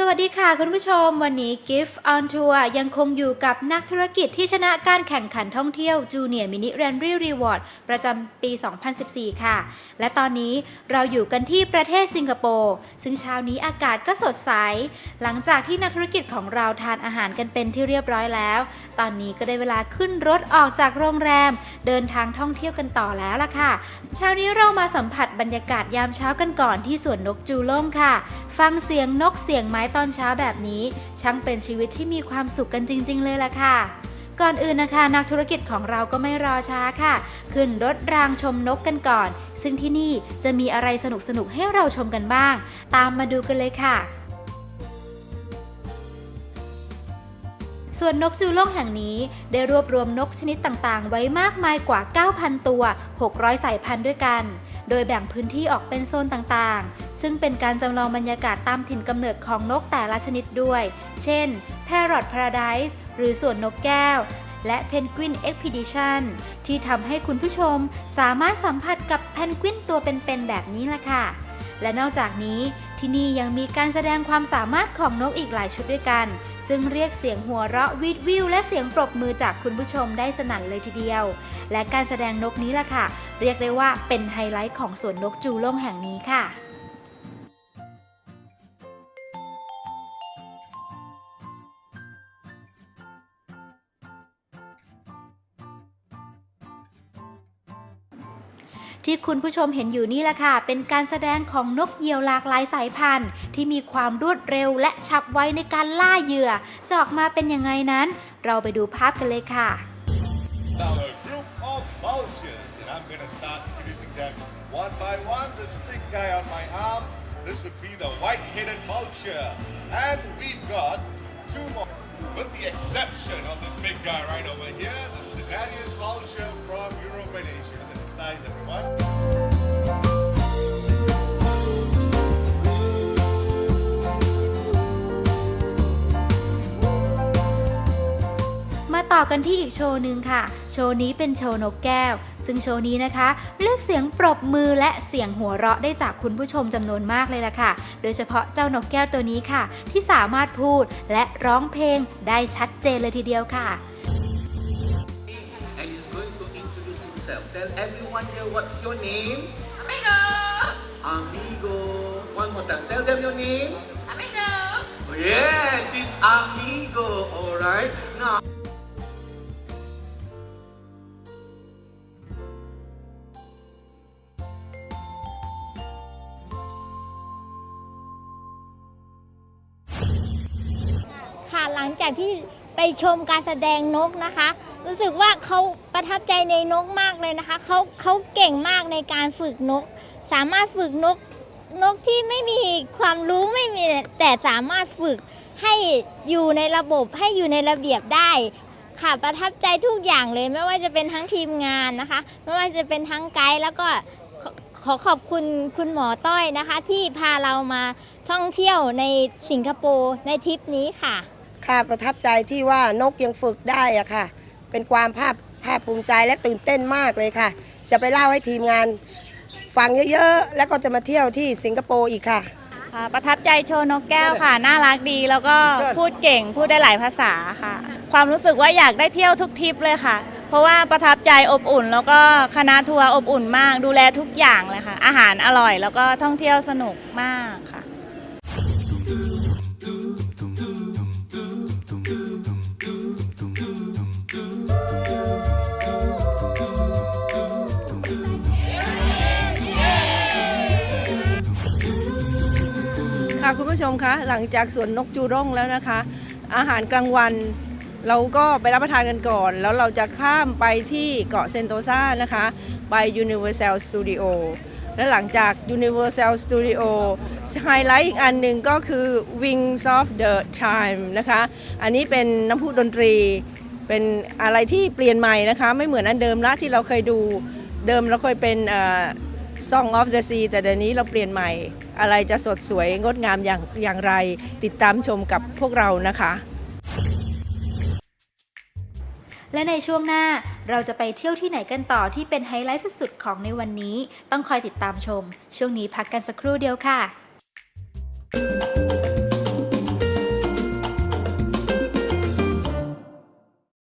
สวัสดีค่ะคุณผู้ชม วันนี้ Gift on Tour ยังคงอยู่กับนักธุรกิจที่ชนะการแข่งขันท่องเที่ยว Junior Mini r a n d y Reward ประจำปี 2014 ค่ะ และตอนนี้เราอยู่กันที่ประเทศสิงคโปร์ซึ่งเช้านี้อากาศก็สดใส หลังจากที่นักธุรกิจของเราทานอาหารกันเป็นที่เรียบร้อยแล้ว ตอนนี้ก็ได้เวลาขึ้นรถออกจากโรงแรม เดินทางท่องเที่ยวกันต่อแล้วล่ะค่ะ เช้านี้เรามาสัมผัส บรรยากาศยามเช้ากันก่อนที่สวนนกจูล่งค่ะ ฟังเสียงนกเสียงไม้ตอนเช้าแบบนี้ ช่างเป็นชีวิตที่มีความสุขกันจริง ๆ เลยล่ะค่ะ ก่อนอื่นนะคะ นักธุรกิจของเราก็ไม่รอช้าค่ะ ขึ้นรถรางชมนกกันก่อน ซึ่งที่นี่จะมีอะไรสนุกๆให้เราชมกันบ้าง ตามมาดูกันเลยค่ะ ส่วนนกจูโล่งแห่งนี้ได้รวบรวมนกชนิดต่างๆ ไว้มากมายกว่า 9,000 ตัว 600 สายพันธุ์ด้วยกัน โดยแบ่งพื้นที่ออกเป็นโซนต่างๆ ซึ่งเป็นการจำลองบรรยากาศตามถิ่นกำเนิดของนกแต่ละชนิดด้วย เช่น Parrot Paradise หรือสวนนกแก้ว และ Penguin Expedition ที่ทำให้คุณผู้ชมสามารถสัมผัสกับแพนกวินตัวเป็นๆแบบนี้ล่ะค่ะ และนอกจากนี้ที่นี่ยังมีการแสดงความสามารถของนกอีกหลายชุดด้วยกัน ซึ่งเรียกเสียงหัวเราะวิดวิวและเสียงปรบมือจากคุณผู้ชมได้สนั่นเลยทีเดียว และการแสดงนกนี้ล่ะค่ะ เรียกได้ว่าเป็นไฮไลท์ของสวนนกจูล่งแห่งนี้ค่ะ ที่คุณผู้ชมเห็นอยู่นี่แหละค่ะ เป็นการแสดงของนกเหยี่ยวหลากหลายสายพันธุ์ ที่มีความรวดเร็วและฉับไวในการล่าเหยื่อจะออกมาเป็นยังไงนั้น เราไปดูภาพกันเลยค่ะ Now a group of vultures, and I'm going to start introducing them one by one. This big guy on my arm, this would be the white-headed vulture, and we've got two more, with the exception of this big guy right over here, the Sinadius vulture from Europe and Asia. Look at the size, everyone. มาต่อกันที่อีกโชว์หนึ่งค่ะ โชว์นี้เป็นโชว์นกแก้ว ซึ่งโชว์นี้นะคะ เรียกเสียงปรบมือและเสียงหัวเราะได้จากคุณผู้ชมจำนวนมากเลยล่ะค่ะ โดยเฉพาะเจ้านกแก้วตัวนี้ค่ะ ที่สามารถพูดและร้องเพลงได้ชัดเจนเลยทีเดียวค่ะ Tell everyone here what's your name. Amigo! Amigo. One more time. Tell them your name. Amigo! Yes, it's Amigo. All right. Now. หลังจากที่ไปชมการแสดงนกนะคะ รู้สึกว่าเขาประทับใจในนกมากเลยนะคะเขาเขาเก่งมากในการฝึกนก สามารถฝึกนกนกที่ไม่มีความรู้ไม่มีแต่สามารถฝึกให้อยู่ในระบบให้อยู่ในระเบียบได้ ค่ะประทับใจทุกอย่างเลยไม่ว่าจะเป็นทั้งทีมงานนะคะ ไม่ว่าจะเป็นทั้งไกด์แล้วก็ขอขอบคุณคุณหมอต้อยนะคะ ที่พาเรามาท่องเที่ยวในสิงคโปร์ในทริปนี้ค่ะ ค่ะประทับใจที่ว่านกยังฝึกได้อะค่ะ เป็นความภาพภาคภูมิใจและตื่นเต้นมากเลยค่ะ จะไปเล่าให้ทีมงานฟังเยอะๆ แล้วก็จะมาเที่ยวที่สิงคโปร์อีกค่ะ ค่ะประทับใจโชว์นกแก้วค่ะ น่ารักดีแล้วก็พูดเก่งพูดได้หลายภาษาค่ะ ความรู้สึกว่าอยากได้เที่ยวทุกทริปเลยค่ะ เพราะว่าประทับใจอบอุ่น แล้วก็คณะทัวร์อบอุ่นมาก ดูแลทุกอย่างเลยค่ะ อาหารอร่อย แล้วก็ท่องเที่ยวสนุกมากค่ะ ค่ะคุณผู้ชมคะหลังจากสวนนกจูร่งแล้วนะคะ อาหารกลางวัน เราก็ไปรับประทานกันก่อน แล้วเราจะข้ามไปที่เกาะเซนโตซานะคะ ไป Universal Studio และหลังจาก Universal Studio ไฮไลท์อีกอันหนึ่งก็คือ Wings of the Time นะคะ อันนี้เป็นน้ำพุดนตรี เป็นอะไรที่เปลี่ยนใหม่นะคะ ไม่เหมือนอันเดิมละที่เราเคยดูเดิมเราเคยเป็นเอ่อ Song of the Sea แต่เดี๋ยวนี้เราเปลี่ยนใหม่ อะไรจะสดสวยงดงามอย่างอย่างไร ติดตามชมกับพวกเรานะคะ และในช่วงหน้าเราจะไปเที่ยวที่ไหนกันต่อที่เป็นไฮไลท์สุดๆของในวันนี้ ต้องคอยติดตามชม ช่วงนี้พักกันสักครู่เดียวค่ะ